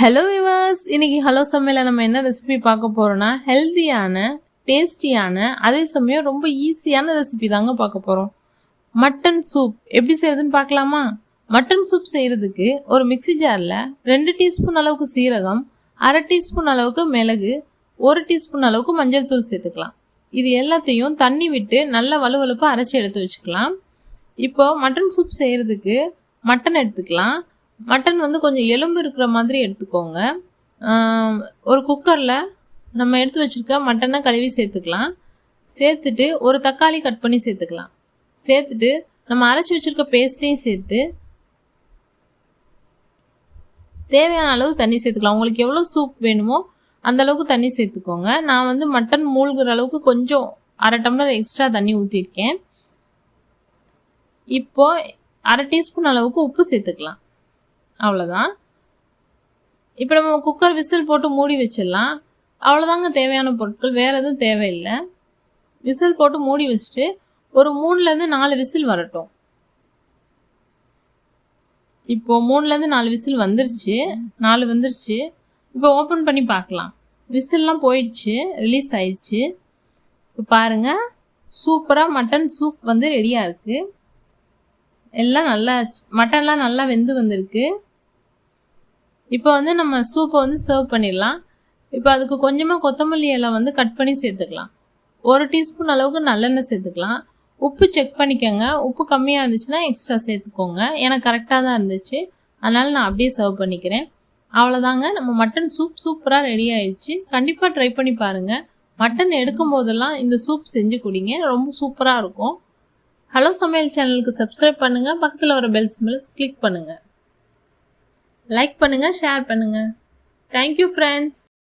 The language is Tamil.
ஹலோ விவாஸ் இன்னைக்கு ஹலோ சமையல நம்ம என்ன ரெசிபி பார்க்க போறோம்னா ஹெல்த்தியான டேஸ்டியான அதே சமயம் ரொம்ப ஈஸியான ரெசிபி தாங்க பார்க்க போறோம். மட்டன் சூப் எப்படி செய்யறதுன்னு பார்க்கலாமா? மட்டன் சூப் செய்யறதுக்கு ஒரு மிக்ஸி ஜாரில் ரெண்டு டீஸ்பூன் அளவுக்கு சீரகம் அரை டீஸ்பூன் அளவுக்கு மிளகு ஒரு டீஸ்பூன் அளவுக்கு மஞ்சள் தூள் சேர்த்துக்கலாம். இது எல்லாத்தையும் தண்ணி விட்டு நல்லா வலுவலுப்பாக அரைச்சி எடுத்து வச்சுக்கலாம். இப்போ மட்டன் சூப் செய்கிறதுக்கு மட்டன் எடுத்துக்கலாம். மட்டன் வந்து கொஞ்சம் எலும்பு இருக்கிற மாதிரி எடுத்துக்கோங்க. ஒரு குக்கரில் நம்ம எடுத்து வச்சுருக்க மட்டனை கழுவி சேர்த்துக்கலாம். சேர்த்துட்டு ஒரு தக்காளி கட் பண்ணி சேர்த்துக்கலாம். சேர்த்துட்டு நம்ம அரைச்சி வச்சுருக்க பேஸ்ட்டையும் சேர்த்து தேவையான அளவு தண்ணி சேர்த்துக்கலாம். உங்களுக்கு எவ்வளோ சூப் வேணுமோ அந்த அளவுக்கு தண்ணி சேர்த்துக்கோங்க. நான் வந்து மட்டன் மூழ்கிற அளவுக்கு கொஞ்சம் அரை டம்ளர் எக்ஸ்ட்ரா தண்ணி ஊற்றிருக்கேன் இப்போ அரை டீஸ்பூன் அளவுக்கு உப்பு சேர்த்துக்கலாம். அவ்வளோதான் இப்போ நம்ம குக்கர் விசில் போட்டு மூடி வச்சிடலாம். அவ்வளோதாங்க தேவையான பொருட்கள் வேறு எதுவும் தேவையில்லை. விசில் போட்டு மூடி வச்சுட்டு ஒரு மூணுலேருந்து நாலு விசில் வரட்டும். இப்போது மூணுலேருந்து நாலு விசில் வந்துருச்சு. நாலு வந்துருச்சு. இப்போ ஓப்பன் பண்ணி பார்க்கலாம். விசில்லாம் போயிடுச்சு ரிலீஸ் ஆயிடுச்சு. இப்போ பாருங்கள் சூப்பராக மட்டன் சூப் வந்து ரெடியாக இருக்குது எல்லாம் நல்லா மட்டன்லாம் நல்லா வெந்து வந்திருக்கு. இப்போ வந்து நம்ம சூப்பை வந்து சர்வ் பண்ணிடலாம். இப்போ அதுக்கு கொஞ்சமாக கொத்தமல்லி இலை வந்து கட் பண்ணி சேர்த்துக்கலாம். ஒரு டீஸ்பூன் அளவுக்கு நல்லெண்ணெய் சேர்த்துக்கலாம். உப்பு செக் பண்ணிக்கோங்க. உப்பு கம்மியாக இருந்துச்சுன்னா எக்ஸ்ட்ரா சேர்த்துக்கோங்க. ஏன்னா கரெக்டாக தான் இருந்துச்சு. அதனால் நான் அப்படியே சர்வ் பண்ணிக்கிறேன். அவ்வளோதாங்க நம்ம மட்டன் சூப் சூப்பராக ரெடி ஆயிடுச்சு. கண்டிப்பாக ட்ரை பண்ணி பாருங்கள் மட்டன் எடுக்கும் போதெல்லாம் இந்த சூப் செஞ்சு குடிங்க. ரொம்ப சூப்பராக இருக்கும். ஹலோ சமையல் சேனலுக்கு சப்ஸ்கிரைப் பண்ணுங்கள் பக்கத்தில் வர பெல் சிம்பிளை கிளிக் பண்ணுங்கள் லைக் பண்ணுங்கள் ஷேர் பண்ணுங்கள் தேங்க்யூ ஃப்ரெண்ட்ஸ்